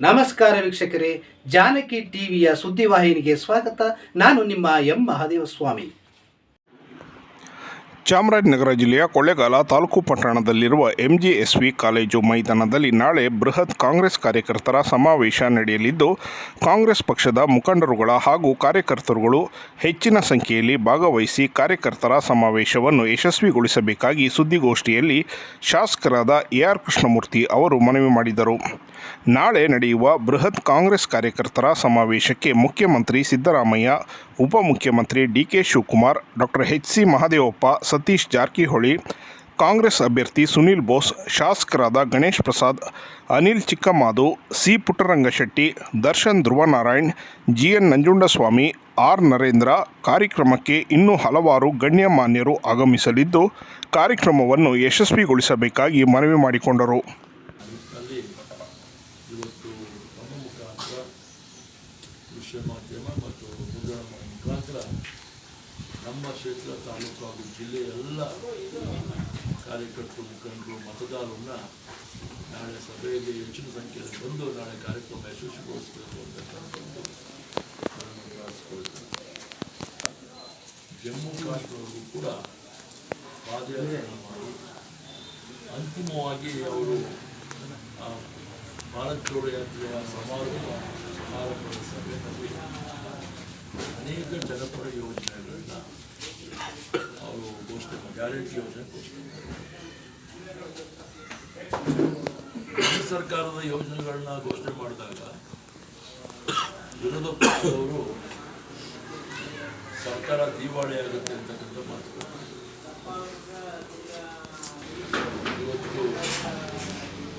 ನಮಸ್ಕಾರ ವೀಕ್ಷಕರೇ, ಜಾನಕಿ ಟಿವಿಯ ಸುದ್ದಿವಾಹಿನಿಗೆ ಸ್ವಾಗತ. ನಾನು ನಿಮ್ಮ ಎಂ. ಮಹಾದೇವ ಸ್ವಾಮಿ ಚಾಮರಾಜನಗರ ಜಿಲ್ಲೆಯ ಕೊಳ್ಳೇಗಾಲ ತಾಲೂಕು ಪಟ್ಟಣದಲ್ಲಿರುವ ಎಂಜಿಎಸ್ವಿ ಕಾಲೇಜು ಮೈದಾನದಲ್ಲಿ ನಾಳೆ ಬೃಹತ್ ಕಾಂಗ್ರೆಸ್ ಕಾರ್ಯಕರ್ತರ ಸಮಾವೇಶ ನಡೆಯಲಿದ್ದು, ಕಾಂಗ್ರೆಸ್ ಪಕ್ಷದ ಮುಖಂಡರುಗಳ ಹಾಗೂ ಕಾರ್ಯಕರ್ತರುಗಳು ಹೆಚ್ಚಿನ ಸಂಖ್ಯೆಯಲ್ಲಿ ಭಾಗವಹಿಸಿ ಕಾರ್ಯಕರ್ತರ ಸಮಾವೇಶವನ್ನು ಯಶಸ್ವಿಗೊಳಿಸಬೇಕಾಗಿ ಸುದ್ದಿಗೋಷ್ಠಿಯಲ್ಲಿ ಶಾಸಕರಾದ ಎ ಆರ್ ಕೃಷ್ಣಮೂರ್ತಿ ಅವರು ಮನವಿ ಮಾಡಿದರು. ನಾಳೆ ನಡೆಯುವ ಬೃಹತ್ ಕಾಂಗ್ರೆಸ್ ಕಾರ್ಯಕರ್ತರ ಸಮಾವೇಶಕ್ಕೆ ಮುಖ್ಯಮಂತ್ರಿ ಸಿದ್ದರಾಮಯ್ಯ, ಉಪಮುಖ್ಯಮಂತ್ರಿ D K Shivakumar, doctor H C Mahadevappa, Satish Jarkiholi, Congress ಅಭ್ಯರ್ಥಿ ಸುನೀಲ್ ಬೋಸ್, ಶಾಸಕರಾದ Ganesh Prasad, Anil Chikkamadu, C. Puttarangashetty, Darshan Dhruvanarayan G N Nanjundaswamy, R. Narendra ಕಾರ್ಯಕ್ರಮಕ್ಕೆ ಇನ್ನೂ ಹಲವಾರು ಗಣ್ಯಮಾನ್ಯರು ಆಗಮಿಸಲಿದ್ದು, ಕಾರ್ಯಕ್ರಮವನ್ನು ಯಶಸ್ವಿಗೊಳಿಸಬೇಕಾಗಿ ಮನವಿ ಮಾಡಿಕೊಂಡರು ನಿಟ್ಟಿನಲ್ಲಿ ಇವತ್ತು ನಮ್ಮ ಮುಖಾಂತರ ದೃಶ್ಯ ಮಾಧ್ಯಮ ಮತ್ತು ಮುದ್ರಣ ಮುಖಾಂತರ ನಮ್ಮ ಕ್ಷೇತ್ರ ತಾಲೂಕು ಹಾಗೂ ಜಿಲ್ಲೆಯ ಎಲ್ಲ ಕಾರ್ಯಕರ್ತರು, ಮುಖಂಡರು, ಮತದಾರರನ್ನ ನಾಳೆ ಸಭೆಯಲ್ಲಿ ಹೆಚ್ಚಿನ ಸಂಖ್ಯೆಯಲ್ಲಿ ಬಂದು ನಾಳೆ ಕಾರ್ಯಕ್ರಮ ಯಶಸ್ವಿಗೊಳಿಸಬೇಕು ಪ್ರಾರ್ಥಿಸ್ಕೊಳ್ತೇನೆ. ಜಮ್ಮು ಕಾಶ್ಮೀರವರು ಕೂಡ ಪಾದಯಾತ್ರೆ ಮಾಡಿ ಅಂತಿಮವಾಗಿ ಅವರು ಭಾರತ್ ಜೋಡೋ ಯಾತ್ರೆಯ ಸಮಾರೋಪ ಸಮಾರಂಭದ ಸಭೆಯಲ್ಲಿ ಅನೇಕ ಜನಪರ ಯೋಜನೆಗಳನ್ನ ಅವರು ಘೋಷಣೆ ಗ್ಯಾರಂಟಿ ಯೋಜನೆ ಘೋಷಣೆ ಕೇಂದ್ರ ಸರ್ಕಾರದ ಯೋಜನೆಗಳನ್ನ ಘೋಷಣೆ ಮಾಡಿದಾಗ ವಿರೋಧ ಪಕ್ಷದವರು ಸರ್ಕಾರ ದಿವಾಳಿ ಆಗುತ್ತೆ ಅಂತಕ್ಕಂಥ ಮಾತು. ಇವತ್ತು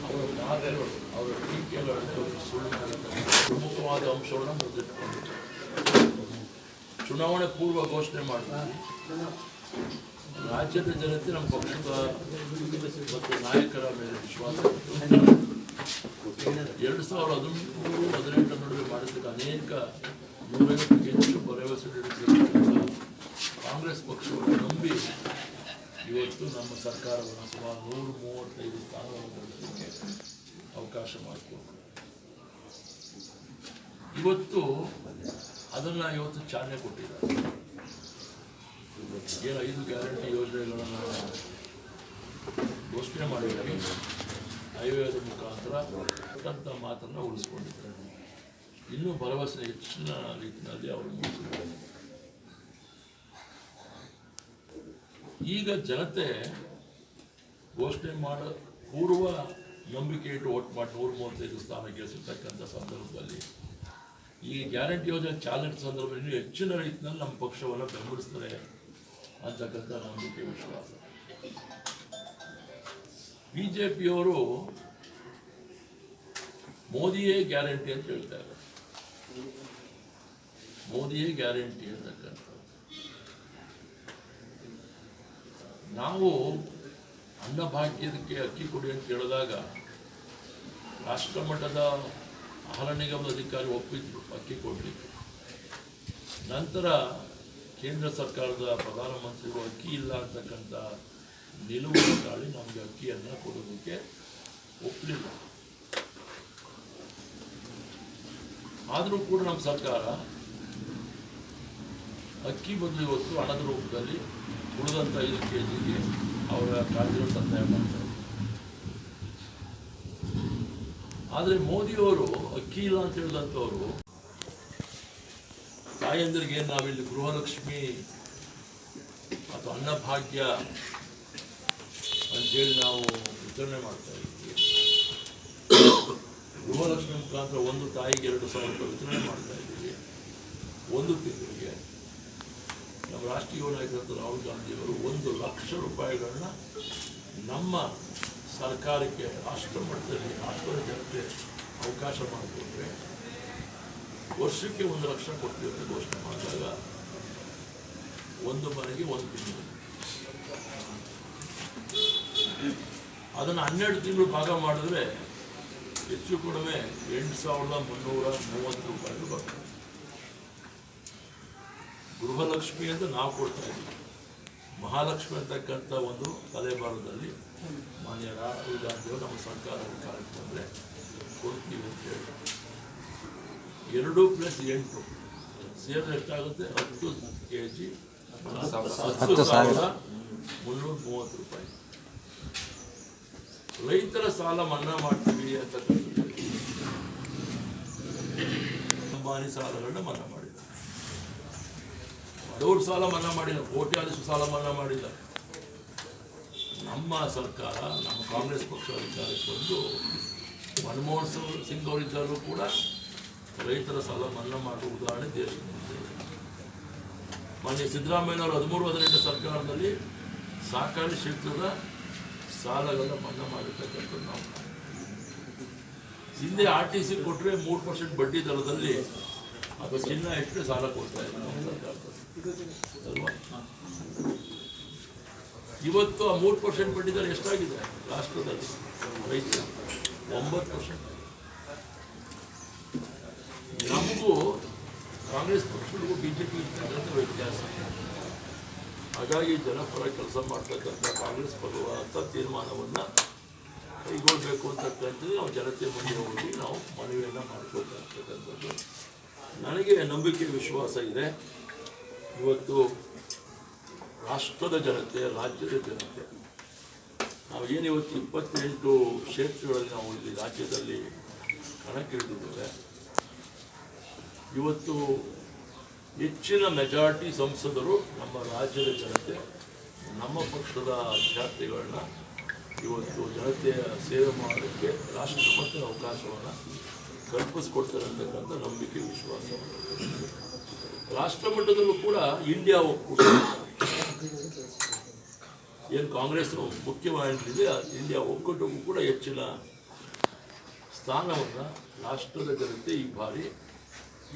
ಅವರ ಮಾತುಗಳು, ಅವರ ಟೀಕೆಗಳು ಸುಳ್ಳು ಪ್ರಮುಖವಾದ ಅಂಶಗಳನ್ನು ಚುನಾವಣೆ ಪೂರ್ವ ಘೋಷಣೆ ಮಾಡಿದ್ವಿ. ರಾಜ್ಯದ ಜನತೆ ನಮ್ಮ ಪಕ್ಷದ ಮತ್ತು ನಾಯಕರ ಮೇಲೆ ವಿಶ್ವಾಸ ಎರಡು ಸಾವಿರದ ಹದಿಮೂರು ಹದಿನೆಂಟರ ನಡುವೆ ಮಾಡಿದ್ದಕ್ಕೆ ಅನೇಕ ನೂರೈವತ್ತಕ್ಕೆ ಹೆಚ್ಚು ಭರವಸೆ ಕಾಂಗ್ರೆಸ್ ಪಕ್ಷವನ್ನು ನಂಬಿ ಇವತ್ತು ನಮ್ಮ ಸರ್ಕಾರವನ್ನು ಸುಮಾರು ನೂರು ಮೂವತ್ತೈದು ಸ್ಥಾನಗಳನ್ನು ಅವಕಾಶ ಮಾಡಿಕೊಡ್ತಾರೆ ಇವತ್ತು ಅದನ್ನು ಇವತ್ತು ಚಾಲನೆ ಕೊಟ್ಟಿದ್ದಾರೆ. ಏನು ಐದು ಗ್ಯಾರಂಟಿ ಯೋಜನೆಗಳನ್ನು ಘೋಷಣೆ ಮಾಡಿದ್ದಾರೆ. ಹೈವೇದ ಮುಖಾಂತರ ಅಂತ ಮಾತನ್ನು ಉಳಿಸ್ಕೊಂಡಿದ್ದಾರೆ. ಇನ್ನೂ ಭರವಸೆ ಹೆಚ್ಚಿನ ರೀತಿಯಲ್ಲಿ ಅವರು ಮುಗಿಸಿದ್ದಾರೆ ಈಗ ಜನತೆ ಘೋಷಣೆ ಮಾಡೋ ಪೂರ್ವ ನಂಬಿಕೆ ಇಟ್ಟು ಓಟ್ ಮಾಡಿ ನೂರ ಮೂವತ್ತೈದು ಸ್ಥಾನ ಗೆಲ್ಲಿಸಿರ್ತಕ್ಕಂಥ ಸಂದರ್ಭದಲ್ಲಿ ಈ ಗ್ಯಾರಂಟಿ ಯೋಜನೆ ಚಾಲನೆ ಸಂದರ್ಭದಲ್ಲಿ ಹೆಚ್ಚಿನ ರೀತಿಯಲ್ಲಿ ನಮ್ಮ ಪಕ್ಷವನ್ನು ಬೆಂಬಲಿಸ್ತಾರೆ ಅಂತಕ್ಕಂಥ ನಂಬಿಕೆ ವಿಶ್ವಾಸ. ಬಿ ಜೆ ಪಿಯವರು ಮೋದಿಯೇ ಗ್ಯಾರಂಟಿ ಅಂತ ಹೇಳ್ತಾರೆ. ಮೋದಿಯೇ ಗ್ಯಾರಂಟಿ ಅಂತಕ್ಕಂಥ ನಾವು ಅನ್ನಭಾಗ್ಯದಕ್ಕೆ ಅಕ್ಕಿ ಕೊಡಿ ಅಂತ ಹೇಳಿದಾಗ ರಾಷ್ಟ್ರ ಮಟ್ಟದ ಆಹಾರ ನಿಗಮದ ಅಧಿಕಾರಿ ಒಪ್ಪಿದ್ರು ಅಕ್ಕಿ ಕೊಡಲಿಕ್ಕೆ. ನಂತರ ಕೇಂದ್ರ ಸರ್ಕಾರದ ಪ್ರಧಾನಮಂತ್ರಿಗಳು ಅಕ್ಕಿ ಇಲ್ಲ ಅಂತಕ್ಕಂಥ ನಿಲುವು ತಾಳಿ ನಮಗೆ ಅಕ್ಕಿಯನ್ನು ಕೊಡೋದಕ್ಕೆ ಒಪ್ಪಲಿಲ್ಲ ಆದರೂ ಕೂಡ ನಮ್ಮ ಸರ್ಕಾರ ಅಕ್ಕಿ ಬದಲು ಇವತ್ತು ಹಣದ ರೂಪದಲ್ಲಿ ಉಳಿದಂಥ ಐದು ಕೆ ಜಿಗೆ ಅವರ ಖಾತೆಗಳು ಸಂದಾಯ ಮಾಡ್ತಾರೆ ಆದರೆ ಮೋದಿಯವರು ಅಕ್ಕಿ ಇಲ್ಲ ಅಂತ ಹೇಳಿದಂಥವ್ರು, ತಾಯಂದಿರಿಗೆ ನಾವಿಲ್ಲಿ ಗೃಹಲಕ್ಷ್ಮಿ ಅಥವಾ ಅನ್ನಭಾಗ್ಯ ಅಂತೇಳಿ ನಾವು ವಿತರಣೆ ಮಾಡ್ತಾ ಇದ್ದೀವಿ. ಗೃಹಲಕ್ಷ್ಮಿ ಮುಖಾಂತರ ಒಂದು ತಾಯಿಗೆ ಎರಡು ಸಾವಿರ ರೂಪಾಯಿ ವಿತರಣೆ ಮಾಡ್ತಾ ಇದ್ದೀವಿ. ಒಂದು ತಿಂಗಳಿಗೆ ನಮ್ಮ ರಾಷ್ಟ್ರೀಯ ನಾಯಕರಂತ ರಾಹುಲ್ ಗಾಂಧಿಯವರು ಒಂದು ಲಕ್ಷ ರೂಪಾಯಿಗಳನ್ನ ನಮ್ಮ ಸರ್ಕಾರಕ್ಕೆ ರಾಷ್ಟ್ರ ಮಟ್ಟದಲ್ಲಿ ರಾಷ್ಟ್ರದ ಜನತೆ ಅವಕಾಶ ಮಾಡಿಕೊಟ್ರೆ ವರ್ಷಕ್ಕೆ ಒಂದು ಲಕ್ಷ ಕೊಡ್ತೀವಿ ಅಂತ ಘೋಷಣೆ ಮಾಡಿದಾಗ ಒಂದು ಮನೆಗೆ ಒಂದು ತಿಂಗಳು. ಅದನ್ನು ಹನ್ನೆರಡು ತಿಂಗಳು ಭಾಗ ಮಾಡಿದ್ರೆ ಹೆಚ್ಚು ಕಡಿಮೆ ಎಂಟು ಸಾವಿರದ ಮುನ್ನೂರ ಮೂವತ್ತು ರೂಪಾಯಿಗಳು ಬರ್ತದೆ. ಗೃಹಲಕ್ಷ್ಮಿ ಅಂತ ನಾವು ಕೊಡ್ತಾ ಇದ್ದೀವಿ. ಮಹಾಲಕ್ಷ್ಮಿ ಅಂತಕ್ಕಂಥ ಒಂದು ತಲೆಬಾರದಲ್ಲಿ ಮಾನ್ಯ ರಾಹುಲ್ ಗಾಂಧಿಯವರು ನಮ್ಮ ಸರ್ಕಾರ ಕಾರ್ಯಕ್ರಮದಲ್ಲಿ ಕೊಡ್ತೀವಿ ಅಂತ ಹೇಳಿ. ಎರಡು ಪ್ಲಸ್ ಎಂಟು. ಸೇರಿದ್ರೆ ಎಷ್ಟಾಗುತ್ತೆ? ಹತ್ತು ಕೆ ಜಿ ಹತ್ತು ಸಾವಿರದ ಮುನ್ನೂರ ಮೂವತ್ತು ರೂಪಾಯಿ. ರೈತರ ಸಾಲ ಮನ್ನಾ ಮಾಡ್ತೀವಿ ಅಂತಕ್ಕಂಥ ಅಂಬಾನಿ ಸಾಲಗಳನ್ನ ಮನ್ನಾ ಮಾಡಿಲ್ಲ ಬಡವ್ರ ಸಾಲ ಮನ್ನಾ ಮಾಡಿಲ್ಲ ಕೋಟ್ಯಾಧೀಶರು ಸಾಲ ಮನ್ನಾ ಮಾಡಿಲ್ಲ ನಮ್ಮ ಸರ್ಕಾರ, ನಮ್ಮ ಕಾಂಗ್ರೆಸ್ ಪಕ್ಷ ಅಧಿಕಾರಕ್ಕೆ ಬಂದು ಮನಮೋಹನ್ ಸಿಂಗ್- ಸಿಂಗ್ ಅವರಿದ್ದಾಗಲೂ ಕೂಡ ರೈತರ ಸಾಲ ಮನ್ನಾ ಮಾಡುವ ಉದಾಹರಣೆ ದೇಶದಲ್ಲಿ ಮಾನ್ಯ ಸಿದ್ದರಾಮಯ್ಯನವರು ಹದಿಮೂರು, ಹದಿನೆಂಟು ಸರ್ಕಾರದಲ್ಲಿ ಸಹಕಾರಿ ಕ್ಷೇತ್ರದ ಸಾಲಗಳನ್ನು ಮನ್ನಾ ಮಾಡಿರ್ತಕ್ಕಂಥದ್ದು ನಾವು. ಹಿಂದೆ ಆರ್ ಟಿ ಸಿ ಕೊಟ್ಟರೆ ಮೂರು ಪರ್ಸೆಂಟ್ ಬಡ್ಡಿ ದರದಲ್ಲಿ ಅದು ಚಿನ್ನ ಇಟ್ಟರೆ ಸಾಲ ಕೊಡ್ತಾ ಅಲ್ವಾ ಇವತ್ತು ಆ ಮೂರು ಪರ್ಸೆಂಟ್ ಬಡ್ಡಿ ದರ ಎಷ್ಟಾಗಿದೆ? ರಾಷ್ಟ್ರದಲ್ಲಿ. ರೈತ ಒಂಬತ್ತು ಪರ್ಸೆಂಟ್ ನಮಗೂ ಕಾಂಗ್ರೆಸ್ ಪಕ್ಷಗಳಿಗೂ ಬಿ ಜೆ ಪಿ ಇರ್ತಕ್ಕಂಥ ವ್ಯತ್ಯಾಸ. ಹಾಗಾಗಿ ಜನಪರ ಕೆಲಸ ಮಾಡ್ತಕ್ಕಂಥ ಕಾಂಗ್ರೆಸ್ ಪರವಾದಂಥ ತೀರ್ಮಾನವನ್ನು ಕೈಗೊಳ್ಳಬೇಕು ಅಂತಕ್ಕಂಥದ್ದು ನಾವು ಜನತೆ ಮುಂದೆ ಹೋಗಿ ನಾವು ಮನವಿಯನ್ನು ಮಾಡ್ಕೊಳ್ತಕ್ಕಂಥದ್ದು. ನನಗೆ ನಂಬಿಕೆ ವಿಶ್ವಾಸ ಇದೆ. ಇವತ್ತು ರಾಷ್ಟ್ರದ ಜನತೆ, ರಾಜ್ಯದ ಜನತೆ, ನಾವು ಏನು ಇವತ್ತು ಇಪ್ಪತ್ತೆಂಟು ಕ್ಷೇತ್ರಗಳಲ್ಲಿ ನಾವು ಇಲ್ಲಿ ರಾಜ್ಯದಲ್ಲಿ ಕಣಕ್ಕಿಳಿದಿದ್ದೇವೆ. ಇವತ್ತು ಹೆಚ್ಚಿನ ಮೆಜಾರಿಟಿ ಸಂಸದರು ನಮ್ಮ ರಾಜ್ಯದ ಜನತೆ, ನಮ್ಮ ಪಕ್ಷದ ಅಭ್ಯರ್ಥಿಗಳನ್ನ ಇವತ್ತು ಜನತೆಯ ಸೇವೆ ಮಾಡೋಕ್ಕೆ ರಾಷ್ಟ್ರಮಟ್ಟದ ಅವಕಾಶವನ್ನು ಕಲ್ಪಿಸ್ಕೊಡ್ತಾರೆ ಅಂತಕ್ಕಂಥ ನಂಬಿಕೆ, ವಿಶ್ವಾಸ. ರಾಷ್ಟ್ರ ಮಟ್ಟದಲ್ಲೂ ಕೂಡ ಇಂಡಿಯಾ ಒಕ್ಕೂಟ. ಏನು ಕಾಂಗ್ರೆಸ್ ಮುಖ್ಯವಾಗಿದೆ ಇಂಡಿಯಾ ಒಕ್ಕೂಟಕ್ಕೂ ಕೂಡ ಹೆಚ್ಚಿನ ಸ್ಥಾನವನ್ನು ರಾಷ್ಟ್ರದ ಜನತೆ ಈ ಬಾರಿ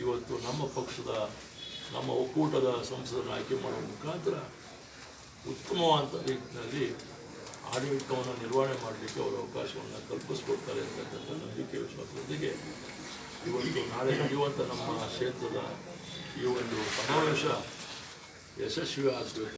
ಇವತ್ತು ನಮ್ಮ ಪಕ್ಷದ, ನಮ್ಮ ಒಕ್ಕೂಟದ ಸಂಸದನ್ನು ಆಯ್ಕೆ ಮಾಡುವ ಮುಖಾಂತರ ಉತ್ತಮವಾದಂಥ ರೀತಿಯಲ್ಲಿ ಆಡಳಿತವನ್ನು ನಿರ್ವಹಣೆ ಮಾಡಲಿಕ್ಕೆ ಅವರು ಅವಕಾಶವನ್ನು ಕಲ್ಪಿಸ್ಕೊಡ್ತಾರೆ ಅಂತಕ್ಕಂಥ ನಂಬಿಕೆ ವಿಶ್ವಾಸದೊಂದಿಗೆ ಇವತ್ತು ನಾಳೆ ನಡೆಯುವಂಥ ನಮ್ಮ ಕ್ಷೇತ್ರದ ಈ ಒಂದು ಸಮಾವೇಶ ಯಶಸ್ವಿ ಆಗಬೇಕು